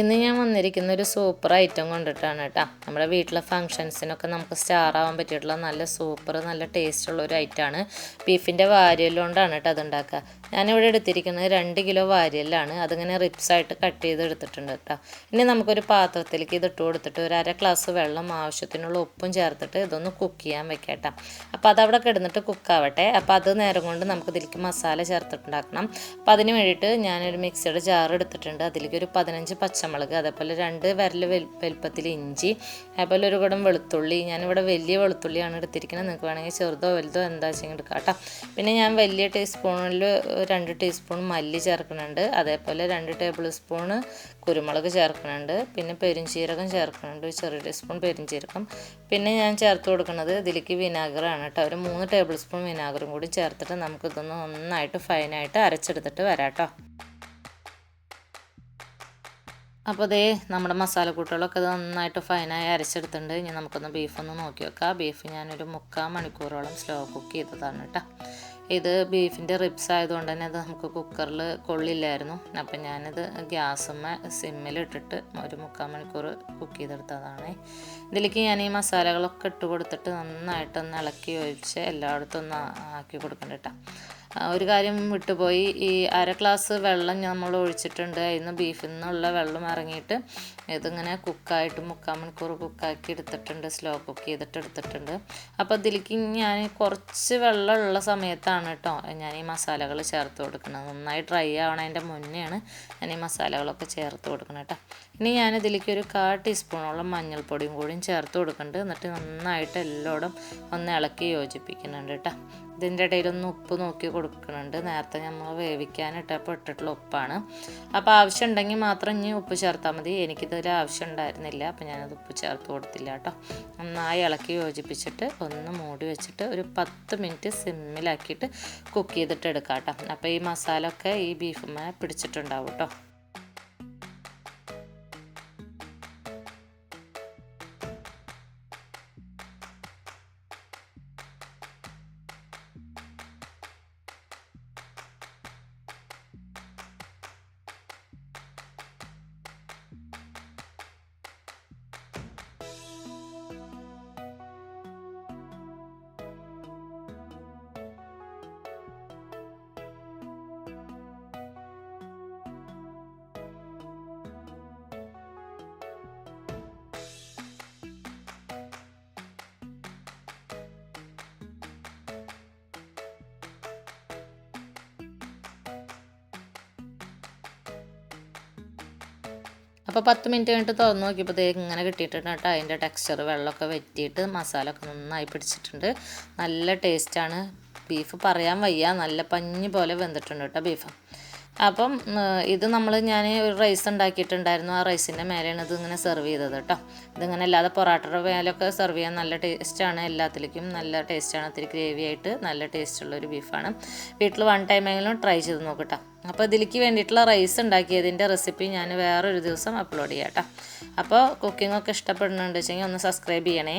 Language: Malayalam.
ഇന്ന് ഞാൻ വന്നിരിക്കുന്ന ഒരു സൂപ്പർ ഐറ്റം കൊണ്ടിട്ടാണ് കേട്ടോ. നമ്മുടെ വീട്ടിലെ ഫങ്ഷൻസിനൊക്കെ നമുക്ക് സ്റ്റാർ ആവാൻ പറ്റിയിട്ടുള്ള നല്ല സൂപ്പർ നല്ല ടേസ്റ്റ് ഉള്ള ഒരു ഐറ്റമാണ് ബീഫിന്റെ വാരിയല്ലുകൊണ്ടാണ് കേട്ടോ അത് ഉണ്ടാക്കുക. ഞാനിവിടെ എടുത്തിരിക്കുന്നത് രണ്ട് കിലോ വാരിയല്ലാണ്. അതിങ്ങനെ റിപ്സായിട്ട് കട്ട് ചെയ്ത് എടുത്തിട്ടുണ്ട് കേട്ടോ. ഇനി നമുക്കൊരു പാത്രത്തിലേക്ക് ഇത് ഇട്ട് കൊടുത്തിട്ട് ഒരു അര ഗ്ലാസ് വെള്ളം ആവശ്യത്തിനുള്ള ഉപ്പും ചേർത്തിട്ട് ഇതൊന്ന് കുക്ക് ചെയ്യാൻ വെക്കട്ടെ കേട്ടോ. അപ്പോൾ അതവിടെ കിടന്നിട്ട് കുക്കാവട്ടെ അപ്പോൾ അത് നേരം കൊണ്ട് നമുക്ക് ഇതിലേക്ക് മസാല ചേർത്തിട്ടുണ്ടാക്കണം. അപ്പോൾ അതിന് വേണ്ടിയിട്ട് ഞാനൊരു മിക്സിയുടെ ജാർ എടുത്തിട്ടുണ്ട്. അതിലേക്ക് ഒരു പതിനഞ്ച് പച്ചമുളക് അതേപോലെ രണ്ട് വിരൽ വലുപ്പത്തിൽ ഇഞ്ചി അതേപോലെ ഒരു കുടം വെളുത്തുള്ളി. ഞാനിവിടെ വലിയ വെളുത്തുള്ളിയാണ് എടുത്തിരിക്കുന്നത്. നിങ്ങൾക്ക് വേണമെങ്കിൽ ചെറുതോ വലുതോ എന്താ വെച്ചെങ്കിൽ എടുക്കാം കേട്ടോ. പിന്നെ ഞാൻ വലിയ ടീസ്പൂണിൽ രണ്ട് ടീസ്പൂൺ മല്ലി ചേർക്കുന്നുണ്ട്. അതേപോലെ രണ്ട് ടേബിൾ സ്പൂൺ കുരുമുളക് ചേർക്കുന്നുണ്ട്. പിന്നെ പെരിഞ്ചീരകം ചേർക്കുന്നുണ്ട്. ഒരു ചെറിയ ടീസ്പൂൺ പെരിഞ്ചീരകം പിന്നെ ഞാൻ ചേർത്ത് കൊടുക്കുന്നത് ഇതിലേക്ക് വിനാഗറാണ് കേട്ടോ. ഒരു മൂന്ന് ടേബിൾ സ്പൂൺ വിനാഗറും കൂടി ചേർത്തിട്ട് നമുക്കിതൊന്ന് നന്നായിട്ട് ഫൈനായിട്ട് അരച്ചെടുത്തിട്ട് വരാം കേട്ടോ. അപ്പോൾ അതേ നമ്മുടെ മസാലക്കൂട്ടുകളൊക്കെ ഇത് നന്നായിട്ട് ഫൈനായി അരച്ചെടുത്തിട്ടുണ്ട്. ഇനി നമുക്കൊന്ന് ബീഫൊന്ന് നോക്കി വെക്കാം. ബീഫ് ഞാനൊരു മുക്കാൽ മണിക്കൂറോളം സ്ലോ കുക്ക് ചെയ്തതാണ് കേട്ടോ. ഇത് ബീഫിന്റെ റിബ്സ് ആയതുകൊണ്ട് തന്നെ അത് നമുക്ക് കുക്കറിൽ കൊള്ളില്ലായിരുന്നു. അപ്പം ഞാനിത് ഗ്യാസുമ്മ സിമ്മിലിട്ടിട്ട് ഒരു മുക്കാൽ മണിക്കൂർ കുക്ക് ചെയ്തെടുത്തതാണ്. ഇതിലേക്ക് ഞാൻ ഈ മസാലകളൊക്കെ ഇട്ട് കൊടുത്തിട്ട് നന്നായിട്ടൊന്ന് ഇളക്കി ഒഴിച്ച് എല്ലായിടത്തും ഒന്ന് ആക്കി കൊടുക്കണ്ട ഒരു കാര്യം വിട്ടുപോയി. ഈ അര ഗ്ലാസ് വെള്ളം നമ്മൾ ഒഴിച്ചിട്ടുണ്ട്. അതിൽ നിന്ന് ബീഫിൽ നിന്നുള്ള വെള്ളം ഇറങ്ങിയിട്ട് ഇതിങ്ങനെ കുക്കായിട്ട് മുക്കാൽ മണിക്കൂർ കുക്കാക്കി എടുത്തിട്ടുണ്ട് സ്ലോ കുക്ക് ചെയ്തിട്ട് എടുത്തിട്ടുണ്ട്. അപ്പോൾ ഇതിലേക്ക് ഞാൻ കുറച്ച് വെള്ളമുള്ള സമയത്താണ് കേട്ടോ ഞാൻ ഈ മസാലകൾ ചേർത്ത് കൊടുക്കുന്നത്. നന്നായി ഡ്രൈ ആവണതിന്റെ മുന്നെയാണ് ഞാൻ ഈ മസാലകളൊക്കെ ചേർത്ത് കൊടുക്കണം കേട്ടോ ഇനി ഞാൻ ഇതിലേക്ക് ഒരു കാ ടീസ്പൂണോളം മഞ്ഞൾപ്പൊടിയും കൂടിയും ചേർത്ത് കൊടുക്കുന്നുണ്ട്. എന്നിട്ട് നന്നായിട്ട് എല്ലോടും ഒന്ന് ഇളക്കി യോജിപ്പിക്കുന്നുണ്ട് കേട്ടോ ഇതിന്റെ ഇടയിൽ ഒന്ന് ഉപ്പ് നോക്കി കൊടുക്കുന്നുണ്ട്. നേരത്തെ നമ്മൾ വേവിക്കാനിട്ടപ്പോൾ ഇട്ടിട്ടുള്ള ഉപ്പാണ്. അപ്പോൾ ആവശ്യമുണ്ടെങ്കിൽ മാത്രം ഇനി ഉപ്പ് ചേർത്താൽ മതി. എനിക്കിതിൽ ആവശ്യം ഉണ്ടായിരുന്നില്ല. അപ്പോൾ ഞാനത് ഉപ്പ് ചേർത്ത് കൊടുത്തില്ല കേട്ടോ. നന്നായി ഇളക്കി യോജിപ്പിച്ചിട്ട് ഒന്ന് മൂടി വെച്ചിട്ട് ഒരു പത്ത് മിനിറ്റ് സിമ്മിലാക്കിയിട്ട് കുക്ക് ചെയ്തിട്ട് എടുക്കാം കേട്ടോ. അപ്പോൾ ഈ മസാല ഒക്കെ ഈ ബീഫുമ്മ പിടിച്ചിട്ടുണ്ടാവും കേട്ടോ. അപ്പോൾ പത്ത് മിനിറ്റ് കഴിഞ്ഞിട്ട് തുറന്ന് നോക്കിയപ്പോൾ ദേ ഇങ്ങനെ കിട്ടിയിട്ടുണ്ട് കേട്ടോ. അതിന്റെ ടെക്സ്ചർ വെള്ളമൊക്കെ വറ്റിയിട്ട് മസാല ഒക്കെ നന്നായി പിടിച്ചിട്ടുണ്ട്. നല്ല ടേസ്റ്റാണ് ബീഫ് പറയാൻ വയ്യ. നല്ല പഞ്ഞി പോലെ വെന്തിട്ടുണ്ട് കേട്ടോ ബീഫ് അപ്പം ഇത് നമ്മൾ ഞാൻ ഒരു റൈസ് ഉണ്ടാക്കിയിട്ടുണ്ടായിരുന്നു. ആ റൈസിന്റെ മേലെയാണ് ഇതിങ്ങനെ സെർവ് ചെയ്തത് കേട്ടോ ഇതിങ്ങനെ അല്ലാതെ പൊറാട്ടയുടെ മേലൊക്കെ സെർവ് ചെയ്യാൻ നല്ല ടേസ്റ്റാണ് എല്ലാത്തിലേക്കും നല്ല ടേസ്റ്റാണ് ഒത്തിരി ഗ്രേവി ആയിട്ട് നല്ല ടേസ്റ്റുള്ള ഒരു ബീഫാണ് വീട്ടിൽ വൺ ടൈമെങ്കിലും ട്രൈ ചെയ്ത് നോക്കട്ടോ അപ്പോൾ ഇതിലേക്ക് വേണ്ടിയിട്ടുള്ള റൈസ് ഉണ്ടാക്കിയതിന്റെ റെസിപ്പി ഞാൻ വേറൊരു ദിവസം അപ്ലോഡ് ചെയ്യാം കേട്ടോ അപ്പോൾ കുക്കിംഗ് ഒക്കെ ഇഷ്ടപ്പെടുന്നുണ്ട് വെച്ചെങ്കിൽ ഒന്ന് സബ്സ്ക്രൈബ് ചെയ്യണേ.